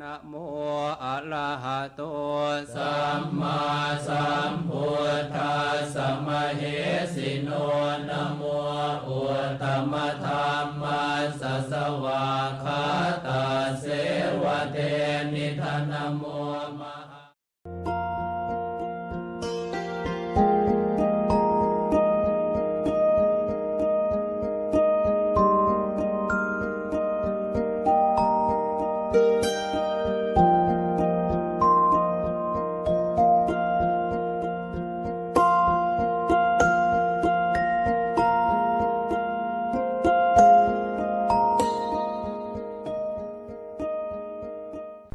นะโมอะระหะโตสัมมาสัมพุทธัสสะมะเหสิโนนะโมอุตตมะธรรมัสสะสวาก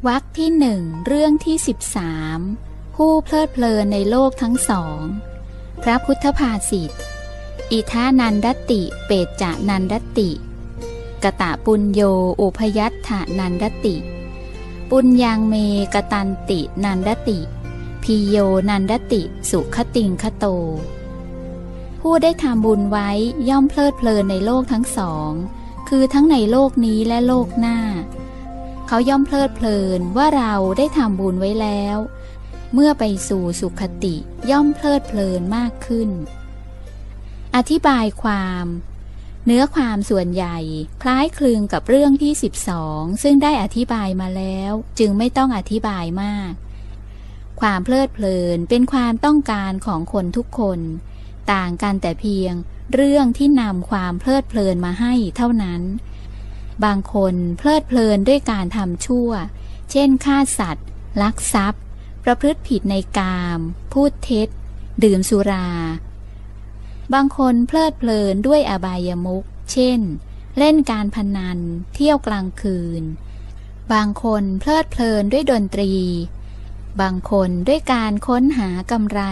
วรรคที่หนึ่งเรื่องที่สิบสามผู้เพลิดเพลินในโลกทั้งสอง พระพุทธภาษิตอิทานันดติ เปตจะนันดติ กตะปุญโย อุพยัตถานันดติ ปุญญังเมกตันตินันดติพิโยนันดติ สุขติงคโต ผู้ได้ทำบุญไว้ย่อมเพลิดเพลินในโลกทั้งสอง คือทั้งในโลกนี้และโลกหน้า เขาย่อมเพลิดเพลินว่าเราได้ทำบุญไว้แล้ว เมื่อไปสู่สุขติย่อมเพลิดเพลินมากขึ้น อธิบายความ เนื้อความส่วนใหญ่คล้ายคลึงกับเรื่องที่ 12 ซึ่งได้อธิบายมาแล้วจึงไม่ต้องอธิบายมาก ความเพลิดเพลินเป็นความต้องการของคนทุกคน ต่างกันแต่เพียงเรื่องที่นำความเพลิดเพลินมาให้เท่านั้น บางคนเพลิดเพลินด้วยการทำชั่ว เช่นฆ่าสัตว์ ลักทรัพย์ ประพฤติผิดในกาม พูดเท็จ ดื่มสุรา บางคนเพลิดเพลินด้วยอบายมุขเช่น เล่นการพนัน เที่ยวกลางคืน บางคนเพลิดเพลินด้วยดนตรี บางคนด้วยการค้นหากำไร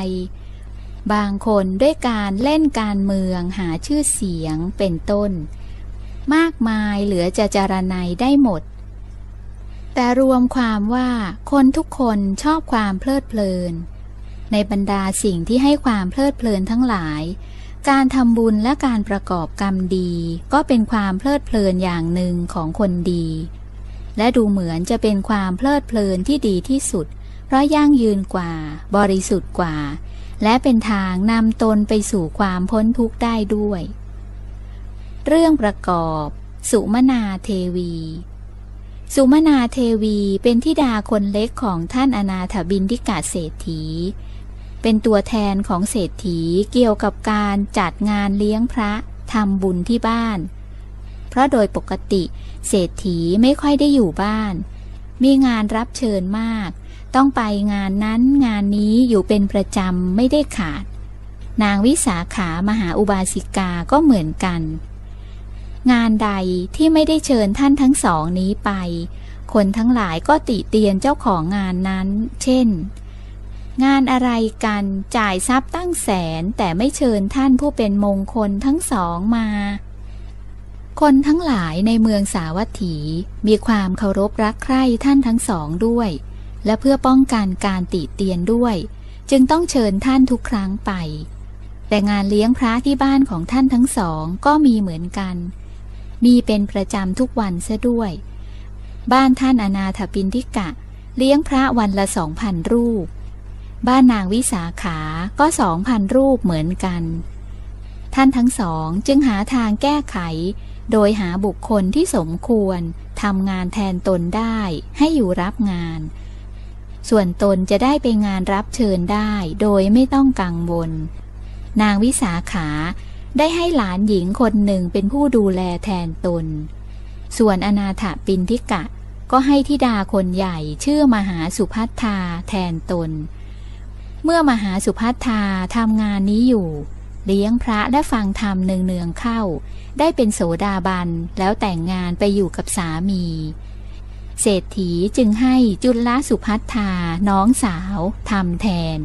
บางคนด้วยการเล่นการเมืองหาชื่อเสียงเป็นต้น มากมายเหลือจะจารณัยได้หมด แต่รวมความว่าคนทุกคนชอบความเพลิดเพลิน ในบรรดาสิ่งที่ให้ความเพลิดเพลินทั้งหลาย การทำบุญและการประกอบกรรมดี ก็เป็นความเพลิดเพลินอย่างหนึ่งของคนดี และดูเหมือนจะเป็นความเพลิดเพลินที่ดีที่สุด เพราะยั่งยืนกว่า บริสุทธิ์กว่าและเป็นทางนำตนไปสู่ความพ้นทุกข์ได้ด้วย เรื่องประกอบ สุมนาเทวี สุมนาเทวีเป็นทิดาคนเล็กของท่านอนาถบินทิกาเศรษฐี เป็นตัวแทนของเศรษฐีเกี่ยวกับการจัดงานเลี้ยงพระทำบุญที่บ้าน เพราะโดยปกติเศรษฐีไม่ค่อยได้อยู่บ้าน มีงานรับเชิญมาก ต้องไปงานนั้นงานนี้อยู่เป็นประจำไม่ได้ขาดนางวิสาขามหาอุบาสิกาก็เหมือนกัน งานใดที่ไม่ได้เชิญท่านทั้งสองนี้ไป คนทั้งหลายก็ติเตียนเจ้าของงานนั้น เช่น งานอะไรกันจ่ายทรัพย์ตั้งแสนแต่ไม่เชิญท่านผู้เป็นมงคลทั้งสองมา คนทั้งหลายในเมืองสาวัตถีมีความเคารพรักใคร่ท่านทั้งสองด้วย และเพื่อป้องกันการติเตียนด้วย จึงต้องเชิญท่านทุกครั้งไปแต่งานเลี้ยงพระที่บ้านของท่านทั้งสองก็มีเหมือนกัน มีเป็นประจำทุกวันซะด้วย บ้านท่านอนาถปินทิกะ เลี้ยงพระวันละสองพันรูป บ้านนางวิสาขาก็สองพันรูปเหมือนกัน ท่านทั้งสองจึงหาทางแก้ไข โดยหาบุคคลที่สมควรทำงานแทนตนได้ให้อยู่รับงาน ส่วนตนจะได้ไปงานรับเชิญได้โดยไม่ต้องกังวลนางวิสาขา ได้ให้หลานหญิงคนหนึ่งเป็นผู้ดูแลแทนตน ส่วนอนาถปินทิกะ ก็ให้ทิดาคนใหญ่ชื่อมหาสุพัทธาแทนตน เมื่อมหาสุพัทธาทำงานนี้อยู่ เลี้ยงพระและฟังธรรมเนืองๆเข้า ได้เป็นโสดาบันแล้วแต่งงานไปอยู่กับสามี เศรษฐีจึงให้จุลละสุพัทธาน้องสาวทำแทน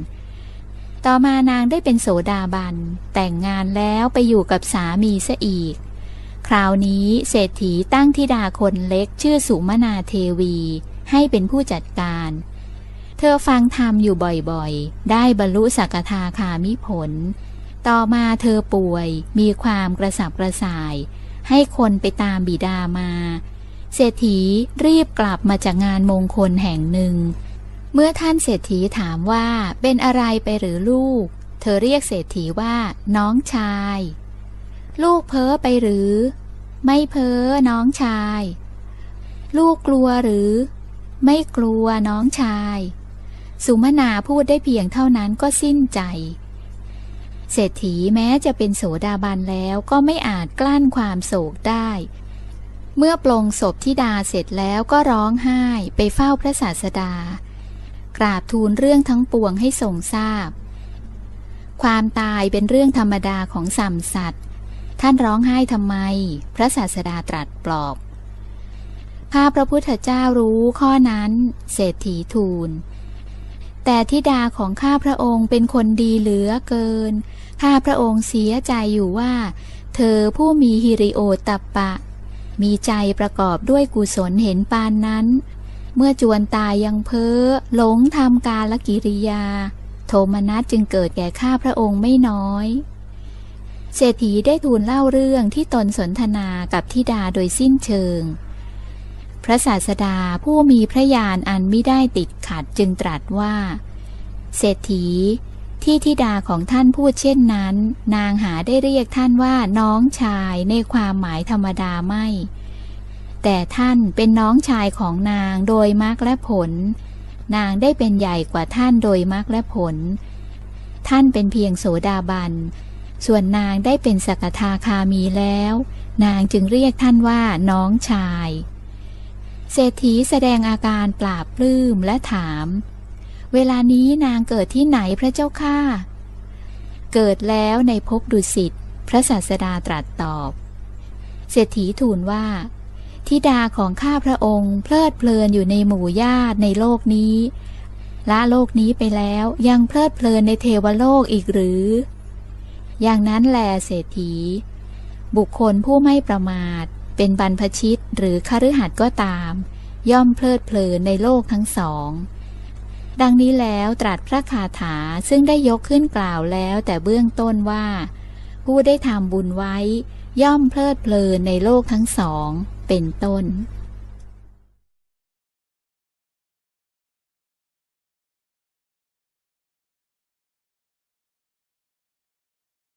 ต่อมานางได้เป็นโสดาบัน แต่งงานแล้วไปอยู่กับสามีซะอีก คราวนี้เศรษฐีตั้งธิดาคนเล็กชื่อสุมนาเทวี ให้เป็นผู้จัดการ เธอฟังธรรมอยู่บ่อยๆ ได้บรรลุสักทาคามิผล ต่อมาเธอป่วยมีความกระสับกระส่าย ให้คนไปตามบิดามา เศรษฐีรีบกลับมาจากงานมงคลแห่งหนึ่ง เมื่อท่านเศรษฐีถามว่าเป็นอะไรไปหรือลูก เธอเรียกเศรษฐีว่าน้องชาย ลูกเพ้อไปหรือ ไม่เพ้อน้องชาย ลูกกลัวหรือ ไม่กลัวน้องชาย สุมนาพูดได้เพียงเท่านั้นก็สิ้นใจ เศรษฐีแม้จะเป็นโสดาบันแล้วก็ไม่อาจกลั้นความโศกได้ เมื่อปลงศพทิดาเสร็จแล้วก็ร้องไห้ไปเฝ้าพระศาสดา กราบทูลเรื่องทั้งปวงให้ทรงทราบ ความตายเป็นเรื่องธรรมดาของสัมสัตว์ ท่านร้องไห้ทำไม พระศาสดาตรัสปลอบข้าพระพุทธเจ้ารู้ข้อนั้น เศรษฐีทูล แต่ทิดาของข้าพระองค์เป็นคนดีเหลือเกิน ข้าพระองค์เสียใจอยู่ว่า เธอผู้มีฮิริโอตตัปปะ มีใจประกอบด้วยกุศลเห็นปานนั้น เมื่อจวนตายยังเพ้อหลงทำกาลกิริยา โทมนัสจึงเกิดแก่ข้าพระองค์ไม่น้อย เศรษฐีได้ทูลเล่าเรื่องที่ตนสนทนากับทิดาโดยสิ้นเชิง พระศาสดาผู้มีพระญาณอันไม่ได้ติดขัดจึงตรัสว่า เศรษฐีที่ทิดาของท่านพูดเช่นนั้น นางหาได้เรียกท่านว่าน้องชายในความหมายธรรมดาไม่ แต่ท่านเป็นน้องชายของนางโดยมรรคและผล นางได้เป็นใหญ่กว่าท่านโดยมรรคและผล ท่านเป็นเพียงโสดาบัน ส่วนนางได้เป็นสกทาคามีแล้ว นางจึงเรียกท่านว่าน้องชาย เศรษฐีแสดงอาการปราบปลื้มและถาม เวลานี้นางเกิดที่ไหนพระเจ้าข้าเกิดแล้วในภพดุสิต พระศาสดาตรัสตอบ เศรษฐีทูลว่า ทิดาของข้าพระองค์ เพลิดเพลินอยู่ในหมู่ญาติในโลกนี้ละโลกนี้ไปแล้วยังเพลิดเพลินในเทวโลกอีกหรือ อย่างนั้นแลเศรษฐี บุคคลผู้ไม่ประมาท เป็นบรรพชิตหรือคฤหัสถ์ก็ตาม ย่อมเพลิดเพลินในโลกทั้งสอง ดังนี้แล้วตรัสพระคาถาซึ่งได้ยกขึ้นกล่าวแล้วแต่เบื้องต้นว่า ผู้ได้ทำบุญไว้ ย่อมเพลิดเพลินในโลกทั้งสอง เป็นต้น